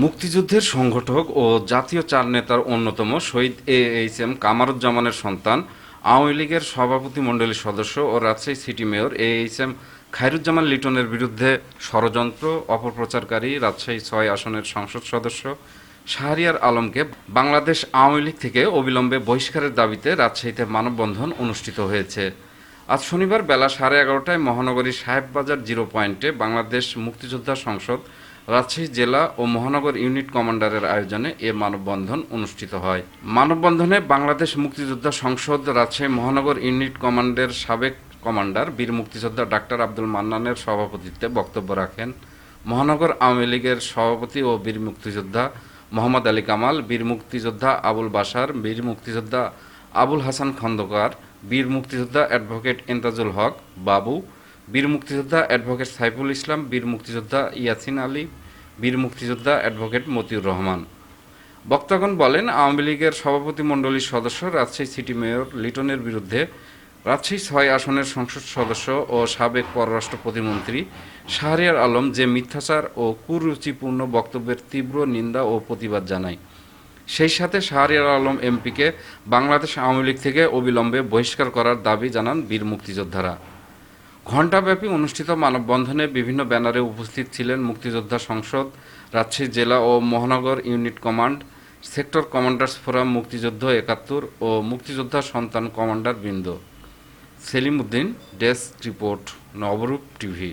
মুক্তিযুদ্ধের সংগঠক ও জাতীয় চার নেতার অন্যতম শহীদ এ এইচ এম কামারুজ্জামানের সন্তান, আওয়ামী লীগের সভাপতি মণ্ডলীর সদস্য ও Rajshahi city mayor A H M Khairuzzaman লিটনের বিরুদ্ধে ষড়যন্ত্র, অপপ্রচারকারী, রাজশাহী ছয় আসনের সংসদ সদস্য শাহরিয়ার আলমকে বাংলাদেশ আওয়ামী লীগ থেকে অবিলম্বে বহিষ্কারের দাবিতে রাজশাহীতে মানববন্ধন অনুষ্ঠিত হয়েছে। আজ শনিবার বেলা সাড়ে এগারোটায় মহানগরীর সাহেববাজার জিরো পয়েন্টে বাংলাদেশ মুক্তিযোদ্ধা সংসদ রাজশাহী জেলা ও মহানগর ইউনিট কমান্ডারের আয়োজনে এ মানববন্ধন অনুষ্ঠিত হয়। মানববন্ধনে বাংলাদেশ মুক্তিযোদ্ধা সংসদ, রাজশাহী মহানগর ইউনিট কমান্ডের সাবেক কমান্ডার, বীর মুক্তিযোদ্ধা ডাক্তার আব্দুল মান্নানের সভাপতিত্বে বক্তব্য রাখেন মহানগর আওয়ামী লীগের সভাপতি ও বীর মুক্তিযোদ্ধা মোহাম্মদ আলী কামাল, বীর মুক্তিযোদ্ধা আবুল বাসার বীর মুক্তিযোদ্ধা আবুল হাসান খন্দকার, বীর মুক্তিযোদ্ধা অ্যাডভোকেট এন্তাজুল হক বাবু বীর মুক্তিযোদ্ধা অ্যাডভোকেট সাইফুল ইসলাম, বীর মুক্তিযোদ্ধা ইয়াসিন আলী, বীর মুক্তিযোদ্ধা অ্যাডভোকেট মতিউর রহমান। বক্তাগণ বলেন, আওয়ামী লীগের সভাপতি মণ্ডলীর সদস্য, রাজশাহী সিটি মেয়র লিটনের বিরুদ্ধে রাজশাহী ছয় আসনের সংসদ সদস্য ও সাবেক পররাষ্ট্র প্রতিমন্ত্রী শাহরিয়ার আলম যে মিথ্যাচার ও কুরুচিপূর্ণ বক্তব্যের তীব্র নিন্দা ও প্রতিবাদ জানায়। সেই সাথে শাহরিয়ার আলম এমপিকে বাংলাদেশ আওয়ামী লীগ থেকে অবিলম্বে বহিষ্কার করার দাবি জানান বীর মুক্তিযোদ্ধারা। ঘণ্টাব্যাপী অনুষ্ঠিত মানববন্ধনে বিভিন্ন ব্যানারে উপস্থিত ছিলেন মুক্তিযোদ্ধা সংসদ, রাজশাহী জেলা ও মহানগর unit command, sector commanders forum মুক্তিযুদ্ধ একাত্তর ও মুক্তিযোদ্ধা সন্তান কমান্ডার বৃন্দ। Selim Uddin, desk report, Nabarup TV.